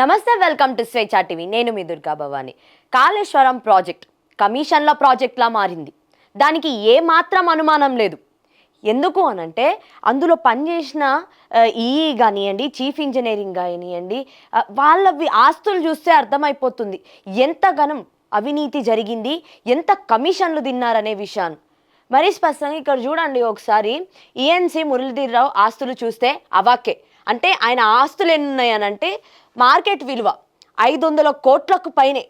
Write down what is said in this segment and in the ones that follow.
నమస్తే welcome to Swecha TV. నేను మీ దుర్గా భవాని. కాళేశ్వరం ప్రాజెక్ట్ కమిషన్ల ప్రాజెక్ట్లా మారింది. దానికి ఏ మాత్రం అనుమానం లేదు. ఎందుకు అనంటే అందులో పనిచేసిన ఈఈ కానివ్వండి చీఫ్ ఇంజనీరింగ్ కానివ్వండి వాళ్ళవి ఆస్తులు చూస్తే అర్థమైపోతుంది. ఎంత ఘనం అవినీతి జరిగింది ఎంత కమిషన్లు తిన్నారనే విషయాన్ని. మరీ స్పష్టంగా ఇక్కడ చూడండి ఒకసారి. ఈఎన్సి మురళీధర్రావు ఆస్తులు చూస్తే అవాకే అంటే ఆయన ఆస్తులు ఎన్ని ఉన్నాయనంటే మార్కెట్ విలువ ఐదు వందల కోట్లకు పైనే.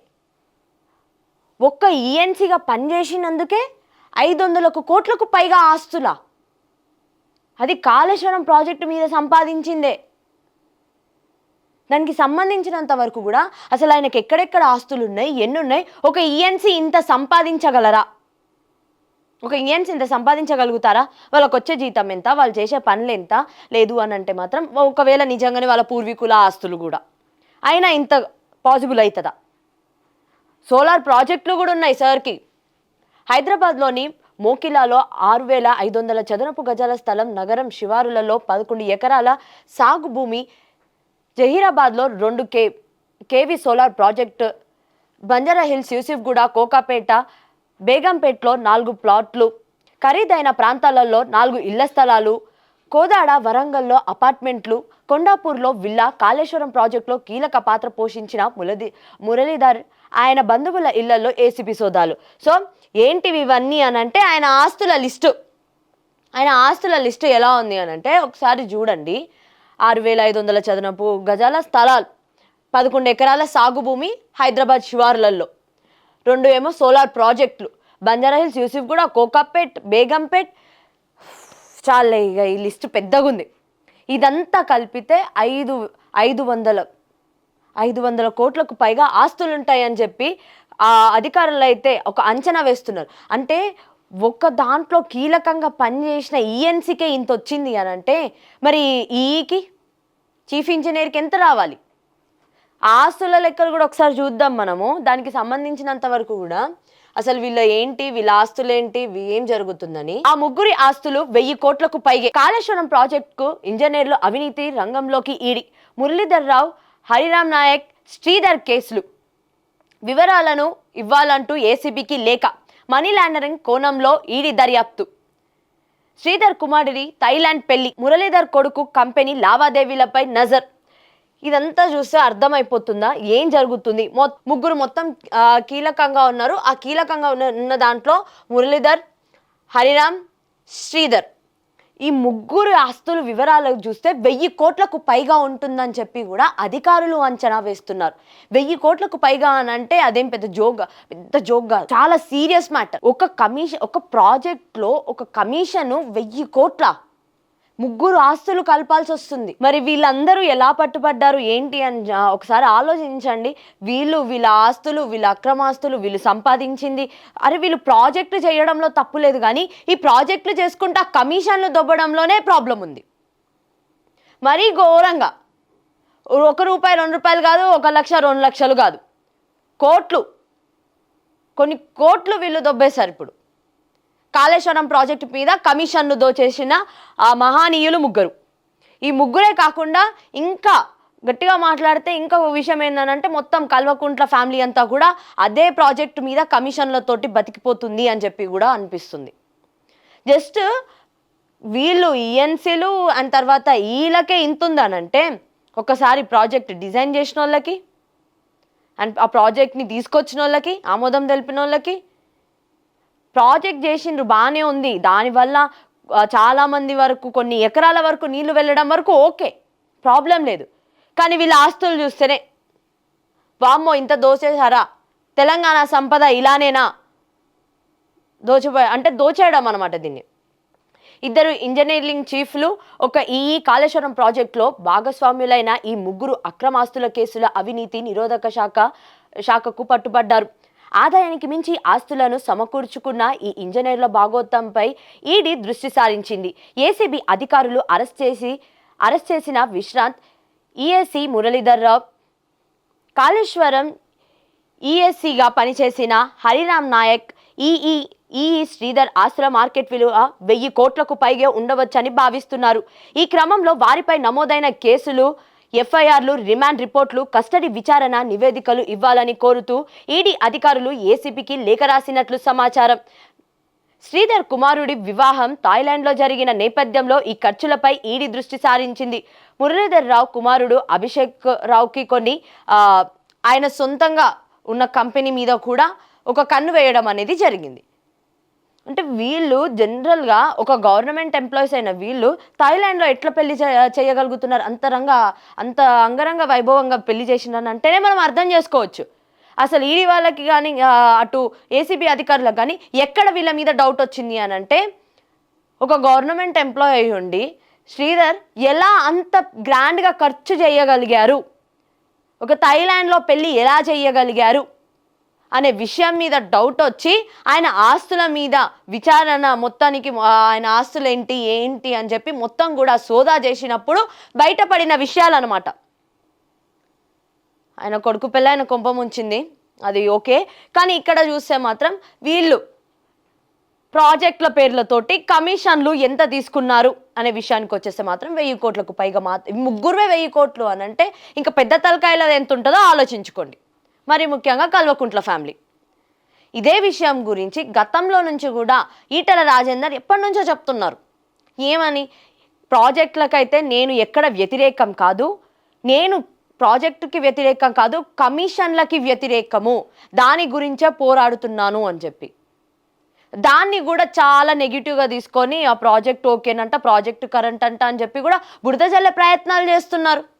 ఒక్క ఈఎన్సీగా పనిచేసినందుకే ఐదు వందలకు కోట్లకు పైగా ఆస్తుల. అది కాళేశ్వరం ప్రాజెక్టు మీద సంపాదించిందే. దానికి సంబంధించినంత వరకు కూడా అసలు ఆయనకి ఎక్కడెక్కడ ఆస్తులు ఉన్నాయి ఎన్ని ఉన్నాయి ఒక ఈఎన్సీ ఇంత సంపాదించగలరా? ఒక ఇండియన్స్ ఇంత సంపాదించగలుగుతారా? వాళ్ళకి వచ్చే జీతం ఎంత? వాళ్ళు చేసే పనులు ఎంత? లేదు అని అంటే మాత్రం ఒకవేళ నిజంగానే వాళ్ళ పూర్వీకుల ఆస్తులు కూడా. అయినా ఇంత పాసిబుల్ అవుతుందా సోలార్ ప్రాజెక్టులు కూడా ఉన్నాయి సార్కి. హైదరాబాద్లోని మోకిలాలో ఆరు వేల ఐదు వందల చదరపు గజాల స్థలం నగరం శివారులలో పదకొండు ఎకరాల సాగు భూమి జహీరాబాద్లో రెండు K KV solar project. Banjara Hills Yousufguda Kokapet బేగంపేట్లో నాలుగు ప్లాట్లు ఖరీదైన ప్రాంతాలలో నాలుగు ఇళ్ళ స్థలాలు కోదాడ వరంగల్లో అపార్ట్మెంట్లు కొండాపూర్లో విల్లా కాళేశ్వరం ప్రాజెక్టులో కీలక పాత్ర పోషించిన మురళి మురళీధర్ ఆయన బంధువుల ఇళ్ళలో ఏసీపీ సోదాలు. సో ఏంటివి ఇవన్నీ అని అంటే ఆయన ఆస్తుల లిస్టు. ఆయన ఆస్తుల లిస్టు ఎలా ఉంది అని అంటే ఒకసారి చూడండి. ఆరు వేల ఐదు వందల చదనపు గజాల స్థలాలు పదకొండు ఎకరాల సాగు భూమి హైదరాబాద్ శివార్లలో. రెండు ఏమో సోలార్ ప్రాజెక్టులు. బంజారాహిల్స్ యూసిఫ్ కూడా కోకాపేట్ బేగంపేట్ చాలా ఇక ఈ లిస్టు పెద్దగా ఉంది ఇదంతా కలిపితే ఐదు ఐదు వందల ఐదు వందల కోట్లకు పైగా ఆస్తులు ఉంటాయని చెప్పి ఆ అధికారులు అయితే ఒక అంచనా వేస్తున్నారు. అంటే ఒక దాంట్లో కీలకంగా పనిచేసిన ఈఎన్సీకే ఇంత వచ్చింది అని అంటే మరి ఈఈకి చీఫ్ ఇంజనీర్కి ఎంత రావాలి? ఆస్తుల లెక్కలు కూడా ఒకసారి చూద్దాం మనము. దానికి సంబంధించినంత వరకు కూడా అసలు వీళ్ళ ఏంటి వీళ్ళ ఆస్తులు ఏంటి ఏం జరుగుతుందని. ఆ ముగ్గురి ఆస్తులు వెయ్యి కోట్లకు పైగే. కాళేశ్వరం ప్రాజెక్టుకు ఇంజనీర్లు అవినీతి రంగంలోకి ఈడి. మురళీధర్ రావు హరిరామ్ నాయక్ శ్రీధర్ కేసులు. వివరాలను ఇవ్వాలంటూ ఏసీబీకి లేఖ. మనీ లాండరింగ్ కోణంలో ఈడీ దర్యాప్తు. శ్రీధర్ కుమారుడి థైలాండ్ పెళ్ళి. మురళీధర్ కొడుకు కంపెనీ లావాదేవీలపై నజర్. ఇదంతా చూస్తే అర్థమైపోతుందా? ఏం జరుగుతుంది? మొ ముగ్గురు మొత్తం కీలకంగా ఉన్నారు. ఆ కీలకంగా ఉన్న ఉన్న దాంట్లో మురళీధర్ హరిరామ్ శ్రీధర్. ఈ ముగ్గురు ఆస్తుల వివరాలు చూస్తే వెయ్యి కోట్లకు పైగా ఉంటుందని చెప్పి కూడా అధికారులు అంచనా వేస్తున్నారు. వెయ్యి కోట్లకు పైగా అని అంటే అదేం పెద్ద జోగ్ పెద్ద జోగ్ కాదు. చాలా సీరియస్ మ్యాటర్. ఒక కమిషన్ ఒక ప్రాజెక్ట్లో ఒక కమిషన్ వెయ్యి కోట్ల ముగ్గురు ఆస్తులు కలపాల్సి వస్తుంది. మరి వీళ్ళందరూ ఎలా పట్టుబడ్డారు? ఏంటి అని ఒకసారి ఆలోచించండి. వీళ్ళు వీళ్ళ ఆస్తులు వీళ్ళ అక్రమాస్తులు వీళ్ళు సంపాదించింది. అరే వీళ్ళు ప్రాజెక్టులు చేయడంలో తప్పు లేదు కానీ ఈ ప్రాజెక్టులు చేసుకుంటా కమిషన్లు దొబ్బడంలోనే ప్రాబ్లం ఉంది. మరీ ఘోరంగా. ఒక రూపాయి రెండు రూపాయలు కాదు ఒక లక్ష రెండు లక్షలు కాదు. కోట్లు. కొన్ని కోట్లు వీళ్ళు దొబ్బేశారు ఇప్పుడు. కాళేశ్వరం ప్రాజెక్టు మీద కమిషన్ను దోచేసిన ఆ మహానీయులు ముగ్గురు. ఈ ముగ్గురే కాకుండా ఇంకా గట్టిగా మాట్లాడితే ఇంకా విషయం ఏంటంటే మొత్తం కల్వకుంట్ల ఫ్యామిలీ అంతా కూడా అదే ప్రాజెక్టు మీద కమిషన్లతోటి బతికిపోతుంది అని చెప్పి కూడా అనిపిస్తుంది. జస్ట్ వీళ్ళు ఈఎన్సీలు అండ్ తర్వాత వీళ్ళకే ఇంతుందనంటే ఒకసారి ప్రాజెక్ట్ డిజైన్ చేసిన వాళ్ళకి అండ్ ఆ ప్రాజెక్ట్ని తీసుకొచ్చిన వాళ్ళకి ఆమోదం తెలిపిన వాళ్ళకి ప్రాజెక్ట్ చేసిండ్రు బాగానే ఉంది. దానివల్ల చాలామంది చాలా మంది వరకు కొన్ని ఎకరాల వరకు నీళ్ళు వెళ్ళడం వరకు ఓకే. ప్రాబ్లం లేదు. కానీ వీళ్ళ ఆస్తులు చూస్తేనే వామ్మో ఇంత దోచేశారా? తెలంగాణ సంపద ఇలానేనా? దోచిపోయా అంటే దోచేయడం అనమాట దీన్ని. ఇద్దరు ఇంజనీరింగ్ చీఫ్లు ఒక ఈ కాళేశ్వరం ప్రాజెక్టులో భాగస్వామ్యులైన ఈ ముగ్గురు అక్రమాస్తుల కేసుల అవినీతి నిరోధక శాఖ శాఖకు పట్టుబడ్డారు. ఆదాయానికి మించి ఆస్తులను సమకూర్చుకున్న ఈ ఇంజనీర్ల భాగోత్తంపై ఈడీ దృష్టి సారించింది. ఏసీబీ అధికారులు అరెస్ట్ చేసి అరెస్ట్ చేసిన విశ్రాంత్ ఈఎస్సి మురళీధర్ రావు కాళేశ్వరం ఈఎస్సిగా పనిచేసిన హరిరామ్ నాయక్ ఈఈ ఈఈ శ్రీధర్ ఆస్తుల మార్కెట్ విలువ వెయ్యి కోట్లకు పైగా ఉండవచ్చని భావిస్తున్నారు. ఈ క్రమంలో వారిపై నమోదైన కేసులు ఎఫ్ఐఆర్లు రిమాండ్ రిపోర్ట్లు కస్టడీ విచారణ నివేదికలు ఇవ్వాలని కోరుతూ ఈడీ అధికారులు ఏసీబీకి లేఖ రాసినట్లు సమాచారం. శ్రీధర్ కుమారుడి వివాహం థాయిలాండ్లో జరిగిన నేపథ్యంలో ఈ ఖర్చులపై ఈడీ దృష్టి సారించింది. మురళీధర్ రావు కుమారుడు అభిషేక్ రావుకి కొన్ని ఆయన సొంతంగా ఉన్న కంపెనీ మీద కూడా ఒక కన్ను వేయడం అనేది జరిగింది. అంటే వీళ్ళు జనరల్గా ఒక గవర్నమెంట్ ఎంప్లాయీస్ అయిన వీళ్ళు థాయిలాండ్లో ఎట్లా పెళ్ళి చే- చేయగలుగుతున్నారు? అంతరంగ అంత అంగరంగ వైభవంగా పెళ్ళి చేసినారు అంటేనే మనం అర్థం చేసుకోవచ్చు. అసలు ఈడీ వాళ్ళకి కానీ అటు ఏసీబీ అధికారులకు కానీ ఎక్కడ వీళ్ళ మీద డౌట్ వచ్చింది అని అంటే ఒక గవర్నమెంట్ ఎంప్లాయ్ అయి ఉండి శ్రీధర్ ఎలా అంత గ్రాండ్గా ఖర్చు చేయగలిగారు? ఒక థాయిలాండ్లో పెళ్ళి ఎలా చేయగలిగారు? అనే విషయం మీద డౌట్ వచ్చి ఆయన ఆస్తుల మీద విచారణ మొత్తానికి ఆయన ఆస్తులు ఏంటి ఏంటి అని చెప్పి మొత్తం కూడా సోదా చేసినప్పుడు బయటపడిన విషయాలు అనమాట ఆయన కొడుకు పిల్ల ఆయన కొంప ముంచింది. అది ఓకే. కానీ ఇక్కడ చూస్తే మాత్రం వీళ్ళు ప్రాజెక్టుల పేర్లతోటి కమిషన్లు ఎంత తీసుకున్నారు అనే విషయానికి వచ్చేస్తే మాత్రం వెయ్యి కోట్లకు పైగా మాత్రం ముగ్గురువే వెయ్యి కోట్లు అని అంటే ఇంకా పెద్ద తలకాయలు ఎంత ఉంటుందో ఆలోచించుకోండి. మరి ముఖ్యంగా కల్వకుంట్ల ఫ్యామిలీ. ఇదే విషయం గురించి గతంలో నుంచి కూడా ఈటల రాజేందర్ ఎప్పటి నుంచో చెప్తున్నారు. ఏమని? ప్రాజెక్టులకైతే నేను ఎక్కడ వ్యతిరేకం కాదు. నేను ప్రాజెక్టుకి వ్యతిరేకం కాదు కమిషన్లకి వ్యతిరేకము. దాని గురించే పోరాడుతున్నాను అని చెప్పి. దాన్ని కూడా చాలా నెగిటివ్గా తీసుకొని ఆ ప్రాజెక్ట్ ఓకేనంట ప్రాజెక్ట్ కరెంట్ అంట అని చెప్పి కూడా బురద జల్లే ప్రయత్నాలు చేస్తున్నారు.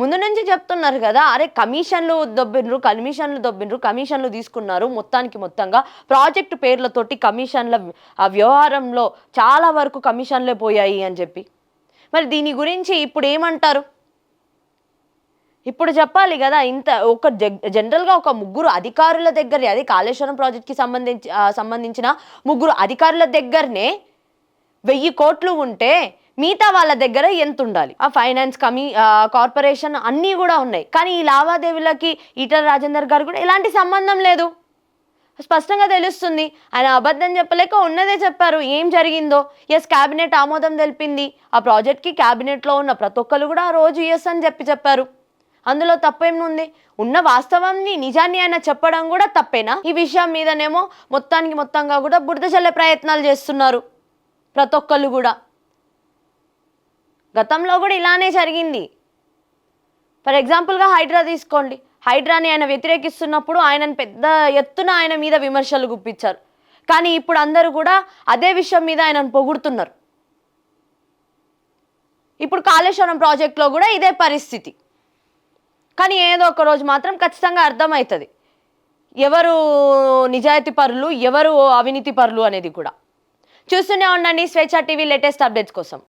ముందు నుంచి చెప్తున్నారు కదా అరే కమిషన్లు దొబ్బిండ్రు కమిషన్లు దొబ్బిండ్రు కమిషన్లు తీసుకున్నారు మొత్తానికి మొత్తంగా. ప్రాజెక్టు పేర్లతోటి కమిషన్ల ఆ వ్యవహారంలో చాలా వరకు కమిషన్లే పోయాయి అని చెప్పి. మరి దీని గురించి ఇప్పుడు ఏమంటారు? ఇప్పుడు చెప్పాలి కదా ఇంత ఒక జనరల్గా ఒక ముగ్గురు అధికారుల దగ్గర అది కాళేశ్వరం ప్రాజెక్ట్కి సంబంధించి సంబంధించిన ముగ్గురు అధికారుల దగ్గరనే వెయ్యి కోట్లు ఉంటే మిగతా వాళ్ళ దగ్గర ఎంత ఉండాలి ఆ ఫైనాన్స్ కమి కార్పొరేషన్ అన్నీ కూడా ఉన్నాయి. కానీ ఈ లావాదేవీలకి ఈటల రాజేందర్ గారు కూడా ఎలాంటి సంబంధం లేదు. స్పష్టంగా తెలుస్తుంది. ఆయన అబద్ధం చెప్పలేక ఉన్నదే చెప్పారు. ఏం జరిగిందో? ఎస్ క్యాబినెట్ ఆమోదం తెలిపింది. ఆ ప్రాజెక్ట్కి క్యాబినెట్లో ఉన్న ప్రతి ఒక్కరు కూడా ఆ రోజు ఎస్ అని చెప్పి చెప్పారు. అందులో తప్పేముంది ఉన్న వాస్తవాన్ని నిజాన్ని ఆయన చెప్పడం కూడా తప్పేనా? ఈ విషయం మీదనేమో మొత్తానికి మొత్తంగా కూడా బురద చల్లే ప్రయత్నాలు చేస్తున్నారు. ప్రతి ఒక్కళ్ళు కూడా. గతంలో కూడా ఇలానే జరిగింది. ఫర్ ఎగ్జాంపుల్గా హైడ్రా తీసుకోండి. హైడ్రాని ఆయన వ్యతిరేకిస్తున్నప్పుడు ఆయనను పెద్ద ఎత్తున ఆయన మీద విమర్శలు గుప్పించారు. కానీ ఇప్పుడు అందరూ కూడా అదే విషయం మీద ఆయనను పొగుడుతున్నారు. ఇప్పుడు కాళేశ్వరం ప్రాజెక్ట్లో కూడా ఇదే పరిస్థితి. కానీ ఏదో ఒక రోజు మాత్రం ఖచ్చితంగా అర్థమవుతుంది. ఎవరు నిజాయితీ పరులు ఎవరు అవినీతి పరులు అనేది కూడా. చూస్తూనే ఉండండి స్వేచ్ఛ టీవీ లేటెస్ట్ అప్డేట్స్ కోసం.